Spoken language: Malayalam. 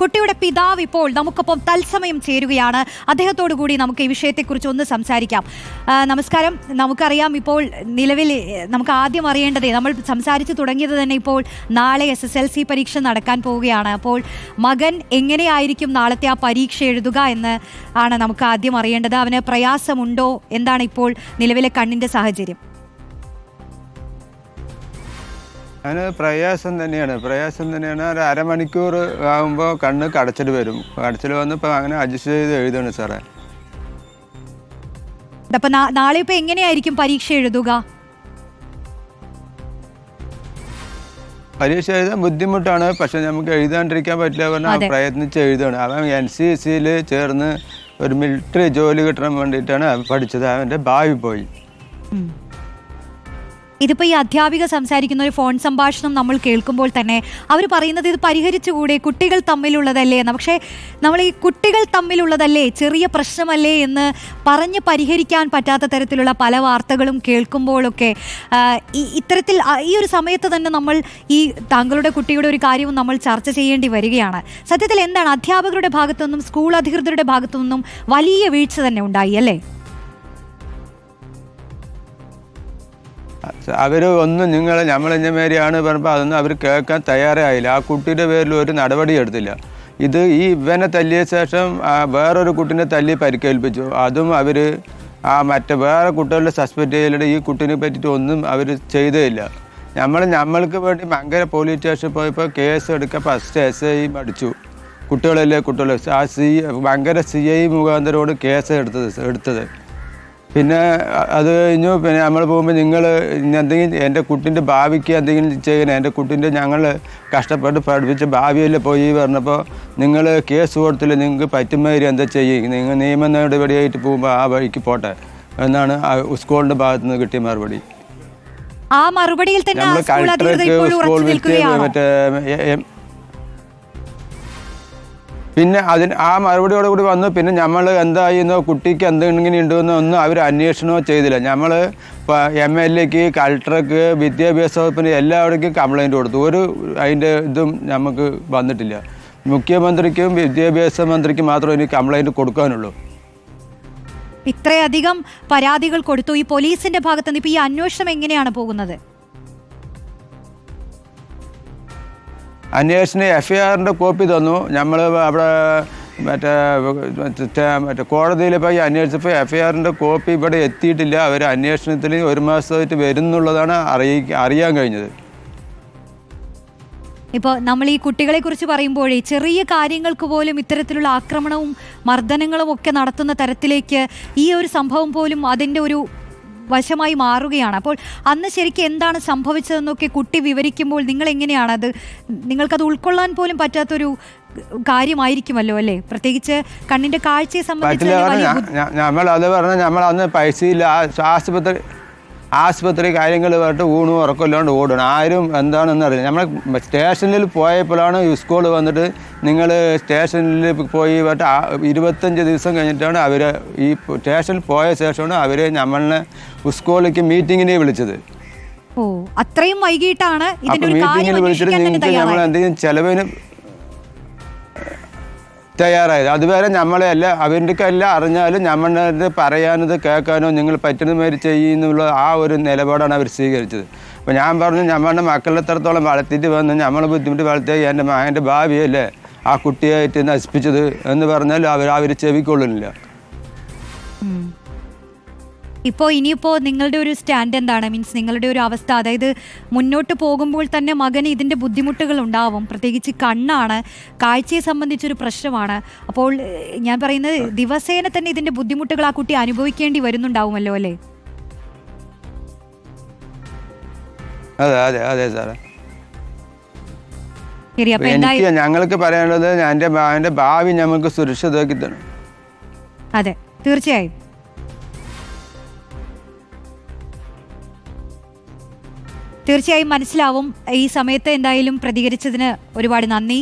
കുട്ടിയുടെ പിതാവ് ഇപ്പോൾ നമുക്കൊപ്പം തത്സമയം ചേരുകയാണ്. അദ്ദേഹത്തോടു കൂടി നമുക്ക് ഈ വിഷയത്തെക്കുറിച്ച് ഒന്ന് സംസാരിക്കാം. നമസ്കാരം. നമുക്കറിയാം ഇപ്പോൾ നിലവിൽ നമുക്ക് ആദ്യം അറിയേണ്ടതേ നമ്മൾ സംസാരിച്ചു തുടങ്ങിയത് തന്നെ ഇപ്പോൾ നാളെ എസ് എസ് എൽ സി പരീക്ഷ നടക്കാൻ പോവുകയാണ്. അപ്പോൾ മകൻ എങ്ങനെയായിരിക്കും നാളത്തെ ആ പരീക്ഷ എഴുതുക എന്ന് ആണ് നമുക്ക് ആദ്യം അറിയേണ്ടത്. അവന് പ്രയാസമുണ്ടോ? എന്താണ് ഇപ്പോൾ നിലവിലെ കണ്ണിന്റെ സാഹചര്യം? അതിന് പ്രയാസം തന്നെയാണ്. പ്രയാസം തന്നെയാണ് ഒരു അരമണിക്കൂർ ആകുമ്പോൾ കണ്ണ് കടച്ചിൽ വരും. കടച്ചിൽ വന്നപ്പോൾ അങ്ങനെ അഡ്ജസ്റ്റ് ചെയ്ത് എഴുതുകയാണ് സാറേ. അപ്പൊ നാളെ ഇപ്പൊ എങ്ങനെയായിരിക്കും പരീക്ഷ എഴുതുക? പരീക്ഷ എഴുതാൻ ബുദ്ധിമുട്ടാണ്. പക്ഷെ നമുക്ക് എഴുതാണ്ടിരിക്കാൻ പറ്റില്ല പറഞ്ഞാൽ. പ്രയത്നിച്ച് എഴുതുകയാണ്. അവൻ എൻ സി സിയിൽ ചേർന്ന് ഒരു മിലിറ്ററി ജോലി കിട്ടാൻ വേണ്ടിയിട്ടാണ് പഠിച്ചത്. അവന്റെ ഭാവി പോയി. ഉം. ഇതിപ്പോ ഈ അധ്യാപിക സംസാരിക്കുന്ന ഒരു ഫോൺ സംഭാഷണം നമ്മൾ കേൾക്കുമ്പോൾ തന്നെ അവർ പറയുന്നത് ഇത് പരിഹരിച്ചുകൂടെ? കുട്ടികൾ തമ്മിലുള്ളതല്ലേ പക്ഷേ നമ്മൾ ഈ കുട്ടികൾ തമ്മിലുള്ളതല്ലേ? ചെറിയ പ്രശ്നമല്ലേ എന്ന് പറഞ്ഞ് പരിഹരിക്കാൻ പറ്റാത്ത തരത്തിലുള്ള പല വാർത്തകളും കേൾക്കുമ്പോഴൊക്കെ ഈ ഇത്തരത്തിൽ ഈ ഒരു സമയത്ത് തന്നെ നമ്മൾ ഈ താങ്കളുടെ കുട്ടിയുടെ ഒരു കാര്യവും നമ്മൾ ചർച്ച ചെയ്യേണ്ടി വരികയാണ്. സത്യത്തിൽ എന്താണ്? അധ്യാപകരുടെ ഭാഗത്തു നിന്നും സ്കൂൾ അധികൃതരുടെ ഭാഗത്തു നിന്നും വലിയ വീഴ്ച തന്നെ ഉണ്ടായി അല്ലേ? അവർ ഒന്നും നിങ്ങൾ നമ്മൾ മേരിയാണ് പറഞ്ഞപ്പോൾ അതൊന്നും അവർ കേൾക്കാൻ തയ്യാറായില്ല. ആ കുട്ടിയുടെ പേരിൽ ഒരു നടപടി എടുത്തില്ല. ഇത് ഈ ഇവനെ തല്ലിയ ശേഷം വേറൊരു കുട്ടീനെ തല്ലി പരിക്കേൽപ്പിച്ചു. അതും അവർ ആ മറ്റേ വേറെ കുട്ടികളുടെ സസ്പെൻഡ് ചെയ്യലുണ്ട് ഈ കുട്ടീനെ പറ്റിയിട്ട് ഒന്നും അവർ ചെയ്തേയില്ല. നമ്മൾ നമ്മൾക്ക് വേണ്ടി ഭയങ്കര പോലീസ് സ്റ്റേഷനിൽ പോയപ്പോൾ കേസ് എടുക്കാൻ ഫസ്റ്റ് എസ് ഐ അടിച്ചു. കുട്ടികളല്ലേ കുട്ടികൾ ആ സി ഭയങ്കര സി ഐ മുഖാന്തരോട് കേസ് എടുത്തത് എടുത്തത്. പിന്നെ അത് കഴിഞ്ഞു പിന്നെ നമ്മൾ പോകുമ്പോൾ നിങ്ങൾ എന്തെങ്കിലും എന്റെ കുട്ടിന്റെ ഭാവിക്ക് എന്തെങ്കിലും ചെയ്യണം. എന്റെ കുട്ടിന്റെ ഞങ്ങൾ കഷ്ടപ്പെട്ട് പഠിപ്പിച്ച് ഭാവിയല്ലേ പോയി പറഞ്ഞപ്പോൾ നിങ്ങൾ കേസ് കൊടുത്തില്ല നിങ്ങൾക്ക് പറ്റുമാതിരി എന്താ ചെയ്യും? നിങ്ങൾ നിയമ നടപടിയായിട്ട് പോകുമ്പോൾ ആ വഴിക്ക് പോട്ടെ എന്നാണ് ആ സ്കൂളിന്റെ ഭാഗത്തു നിന്ന് കിട്ടിയ മറുപടി. ആ മറുപടിയിൽ തന്നെ നമ്മൾ സ്കൂൾ കളക്ടർക്ക് ഇപ്പോഴും സ്കൂൾ ഉറച്ചു വിറ്റ് മറ്റേ പിന്നെ അതിന് ആ മറുപടിയോടുകൂടി വന്നു. പിന്നെ നമ്മൾ എന്തായിരുന്നോ കുട്ടിക്ക് എന്തെങ്കിലും ഉണ്ടോയെന്നോ ഒന്നും അവർ അന്വേഷണമോ ചെയ്തില്ല. നമ്മൾ എം എൽ എക്ക് കളക്ടർക്ക് വിദ്യാഭ്യാസ വകുപ്പിന് എല്ലാവർക്കും കംപ്ലൈന്റ് കൊടുത്തു. ഒരു അതിന്റെ ഇതും നമുക്ക് വന്നിട്ടില്ല. മുഖ്യമന്ത്രിക്കും വിദ്യാഭ്യാസ മന്ത്രിക്കും മാത്രമേ ഇനി കംപ്ലൈന്റ് കൊടുക്കാനുള്ളൂ. ഇത്രയധികം പരാതികൾ കൊടുത്തു. ഈ പോലീസിന്റെ ഭാഗത്തുനിന്ന് ഇപ്പൊ ഈ അന്വേഷണം എങ്ങനെയാണ് പോകുന്നത്? അന്വേഷണ എഫ് ഐ ആറിന്റെ കോപ്പി തന്നു. നമ്മൾ അവിടെ മറ്റേ മറ്റേ കോടതിയിൽ പോയി അന്വേഷിച്ചപ്പോൾ എഫ് ഐ ആറിന്റെ കോപ്പി ഇവിടെ എത്തിയിട്ടില്ല. അവർ അന്വേഷണത്തിൽ ഒരു മാസമായിട്ട് വരുന്നുള്ളതാണ് അറിയി അറിയാൻ കഴിഞ്ഞത്. ഇപ്പോൾ നമ്മൾ ഈ കുട്ടികളെ കുറിച്ച് പറയുമ്പോഴേ ചെറിയ കാര്യങ്ങൾക്ക് പോലും ഇത്തരത്തിലുള്ള ആക്രമണവും മർദ്ദനങ്ങളും ഒക്കെ നടത്തുന്ന തരത്തിലേക്ക് ഈ ഒരു സംഭവം പോലും അതിന്റെ ഒരു വശമായി മാറുകയാണ്. അപ്പോൾ അന്ന് ശരിക്കും എന്താണ് സംഭവിച്ചതെന്നൊക്കെ കുട്ടി വിവരിക്കുമ്പോൾ നിങ്ങൾ എങ്ങനെയാണ് അത് നിങ്ങൾക്കത് ഉൾക്കൊള്ളാൻ പോലും പറ്റാത്തൊരു കാര്യമായിരിക്കുമല്ലോ അല്ലേ? പ്രത്യേകിച്ച് കണ്ണിന്റെ കാഴ്ചയെ സംബന്ധിച്ച് നമ്മൾ അത് പറഞ്ഞാൽ നമ്മൾ അന്ന് പൈസയില്ല ആശുപത്രി ആശുപത്രി കാര്യങ്ങൾ പറഞ്ഞിട്ട് ഊണും ഉറക്കമില്ലാണ്ട് ഓടണം ആരും എന്താണെന്ന് അറിയില്ല. നമ്മൾ സ്റ്റേഷനിൽ പോയപ്പോഴാണ് യൂസ് സ്കൂൾ വന്നിട്ട് നിങ്ങൾ സ്റ്റേഷനിൽ പോയി പറഞ്ഞിട്ട് ആ ഇരുപത്തഞ്ച് ദിവസം കഴിഞ്ഞിട്ടാണ് അവർ ഈ സ്റ്റേഷനിൽ പോയ ശേഷമാണ് അവർ നമ്മളെ സ്കൂളിലേക്ക് മീറ്റിങ്ങിനെ വിളിച്ചത്. ഓ അത്രയും വൈകിട്ടാണ് ഇതിന്റെ ഒരു കാര്യം മീറ്റിങ്ങിൽ വിളിച്ചിട്ട് തന്നെ നിങ്ങൾക്ക് നമ്മൾ എന്തെങ്കിലും ചെലവിന് തയ്യാറായത്. അതുവരെ നമ്മളെല്ലാം എല്ലാം അറിഞ്ഞാലും നമ്മളത് പറയാനത് കേൾക്കാനോ നിങ്ങൾ പറ്റുന്ന മാതിരി ചെയ്യുന്നുള്ള ആ ഒരു നിലപാടാണ് അവർ സ്വീകരിച്ചത്. അപ്പോൾ ഞാൻ പറഞ്ഞു നമ്മളുടെ മക്കളെത്രത്തോളം വളർത്തിയിട്ട് വന്ന് നമ്മൾ ബുദ്ധിമുട്ട് വളർത്തിയ എന്റെ മകന്റെ ഭാവിയല്ലേ ആ കുട്ടിയായിട്ട് നശിപ്പിച്ചത് എന്ന് പറഞ്ഞാൽ അവർ അവർ ചെവിക്കൊള്ളുന്നില്ല. ഉം. ഇനിയിപ്പോൾ ഇനിയിപ്പോ നിങ്ങളുടെ ഒരു സ്റ്റാൻഡ് എന്താണ്? മീൻസ് നിങ്ങളുടെ ഒരു അവസ്ഥ അതായത് മുന്നോട്ട് പോകുമ്പോൾ തന്നെ മകന് ഇതിന്റെ ബുദ്ധിമുട്ടുകൾ ഉണ്ടാവും. പ്രത്യേകിച്ച് കണ്ണാണ്. കാഴ്ചയെ സംബന്ധിച്ചൊരു പ്രശ്നമാണ്. അപ്പോൾ ഞാൻ പറയുന്നത് ദിവസേന തന്നെ ഇതിന്റെ ബുദ്ധിമുട്ടുകൾ ആ കുട്ടി അനുഭവിക്കേണ്ടി വരുന്നുണ്ടാവുമല്ലോ അല്ലേ? അതെ അതെ അതെ സാറേ. ശരി അപ്പൊ എന്തായി എനിക്ക് ഞങ്ങൾക്ക് പറയാനുള്ളത് എന്റെ എന്റെ ഭാവി ഞങ്ങൾക്ക് സുരക്ഷിതമാക്കി തരണം. അതെ തീർച്ചയായും. തീർച്ചയായും മനസ്സിലാവും. ഈ സമയത്ത് എന്തായാലും പ്രതികരിച്ചതിന് ഒരുപാട് നന്ദി.